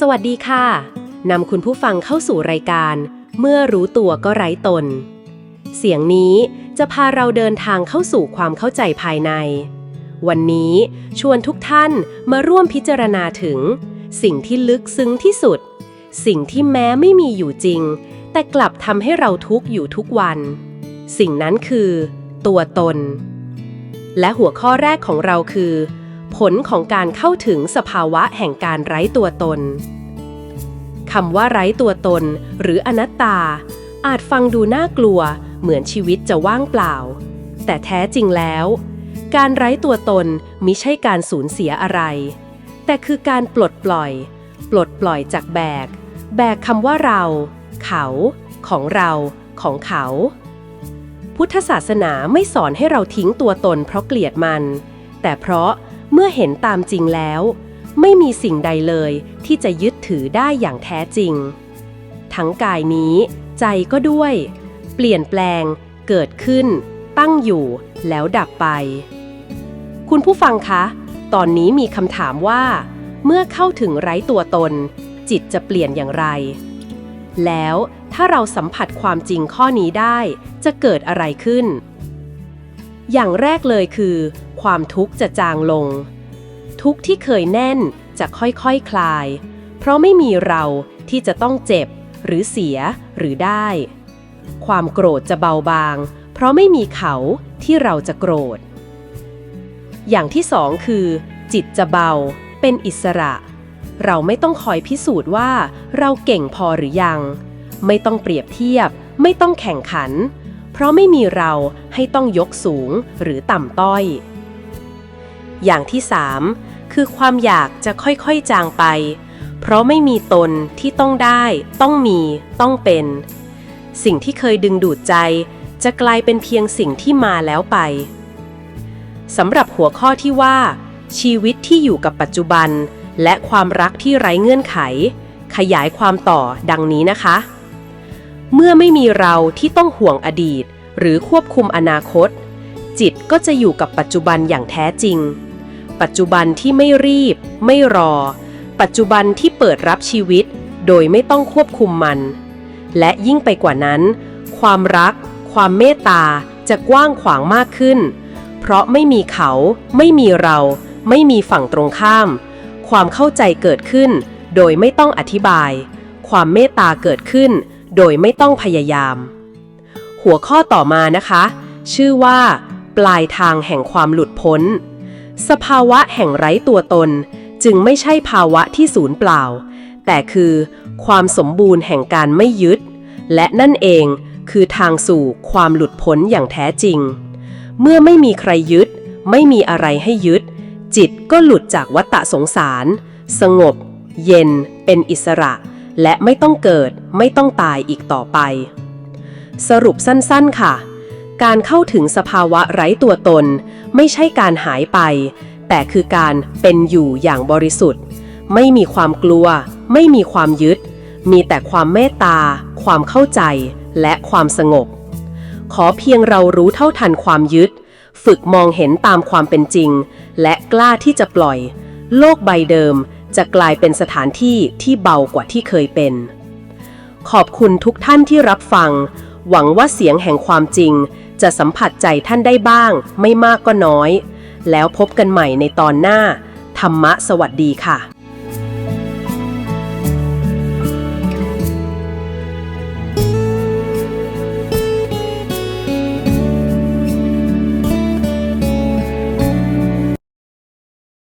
สวัสดีค่ะ นำคุณผู้ฟังเข้าสู่รายการ เมื่อรู้ตัวก็ไร้ตน เสียงนี้จะพาเราเดินทางเข้าสู่ความเข้าใจภายใน วันนี้ชวนทุกท่านมาร่วมพิจารณาถึง สิ่งที่ลึกซึ้งที่สุด สิ่งที่แม้ไม่มีอยู่จริง แต่กลับทำให้เราทุกข์อยู่ทุกวัน สิ่งนั้นคือ ตัวตน และหัวข้อแรกของเราคือ ผลของการเข้าถึงสภาวะแห่งการไร้ตัวตนคำว่าไร้ตัวตน หรืออนัตตา อาจฟังดูน่ากลัว เหมือนชีวิตจะว่างเปล่า แต่แท้จริงแล้ว การไร้ตัวตนมิใช่การสูญเสียอะไร แต่คือการปลดปล่อย ปลดปล่อยจากแบก แบกคำว่าเรา เขา ของเราของเขา พุทธศาสนาไม่สอนให้เราทิ้งตัวตนเพราะเกลียดมัน แต่เพราะ เมื่อเห็นตามจริงแล้ว ไม่มีสิ่งใดเลยที่จะยึดถือได้อย่างแท้จริง ทั้งกายนี้ ใจก็ด้วย เปลี่ยนแปลง เกิดขึ้น ตั้งอยู่แล้วดับไป คุณผู้ฟังคะ ตอนนี้มีคำถามว่า เมื่อเข้าถึงไร้ตัวตน จิตจะเปลี่ยนอย่างไร แล้วถ้าเราสัมผัสความจริงข้อนี้ได้ จะเกิดอะไรขึ้น อย่างแรกเลยคือ ความทุกข์จะจางลง ทุกข์ที่เคยแน่นจะค่อยๆคคลาย เพราะไม่มีเราที่จะต้องเจ็บ หรือเสียหรือได้ ความโกรธจะเบาบาง เพราะไม่มีเขาที่เราจะโกรธ อย่างที่สองคือ จิตจะเบา เป็นอิสระ เราไม่ต้องคอยพิสูจน์ว่า เราเก่งพอหรือยัง ไม่ต้องเปรียบเทียบ ไม่ต้องแข่งขัน เพราะไม่มีเราให้ต้องยกสูงหรือต่ำต้อย อย่างที่สามคือความอยากจะค่อยๆจางไป เพราะไม่มีตนที่ต้องได้ ต้องมี ต้องเป็น สิ่งที่เคยดึงดูดใจ จะกลายเป็นเพียงสิ่งที่มาแล้วไปสำหรับหัวข้อที่ว่า ชีวิตที่อยู่กับปัจจุบัน และความรักที่ไร้เงื่อนไข ขยายความต่อดังนี้นะคะ เมื่อไม่มีเราที่ต้องห่วงอดีต หรือควบคุมอนาคต จิตก็จะอยู่กับปัจจุบันอย่างแท้จริง ปัจจุบันที่ไม่รีบ ไม่รอ ปัจจุบันที่เปิดรับชีวิต โดยไม่ต้องควบคุมมัน และยิ่งไปกว่านั้น ความรัก ความเมตตาจะกว้างขวางมากขึ้น เพราะไม่มีเขา ไม่มีเรา ไม่มีฝั่งตรงข้าม ความเข้าใจเกิดขึ้น โดยไม่ต้องอธิบาย ความเมตตาเกิดขึ้น โดยไม่ต้องพยายาม หัวข้อต่อมานะคะ ชื่อว่า ปลายทางแห่งความหลุดพ้น สภาวะแห่งไร้ตัวตน จึงไม่ใช่ภาวะที่สูญเปล่า แต่คือความสมบูรณ์แห่งการไม่ยึด และนั่นเองคือทางสู่ความหลุดพ้นอย่างแท้จริง เมื่อไม่มีใครยึด ไม่มีอะไรให้ยึด จิตก็หลุดจากวัฏสงสาร สงบ เย็น เป็นอิสระ และไม่ต้องเกิดไม่ต้องตายอีกต่อไป สรุปสั้นๆค่ะ การเข้าถึงสภาวะไร้ตัวตน ไม่ใช่การหายไป แต่คือการเป็นอยู่อย่างบริสุทธิ์ ไม่มีความกลัว ไม่มีความยึด มีแต่ความเมตตา ความเข้าใจ และความสงบ ขอเพียงเรารู้เท่าทันความยึด ฝึกมองเห็นตามความเป็นจริง และกล้าที่จะปล่อย โลกใบเดิม จะกลายเป็นสถานที่ที่เบากว่าที่เคยเป็น ขอบคุณทุกท่านที่รับฟัง หวังว่าเสียงแห่งความจริง จะสัมผัสใจท่านได้บ้าง ไม่มากก็น้อย แล้วพบกันใหม่ในตอนหน้า ธรรมะสวัสดีค่ะ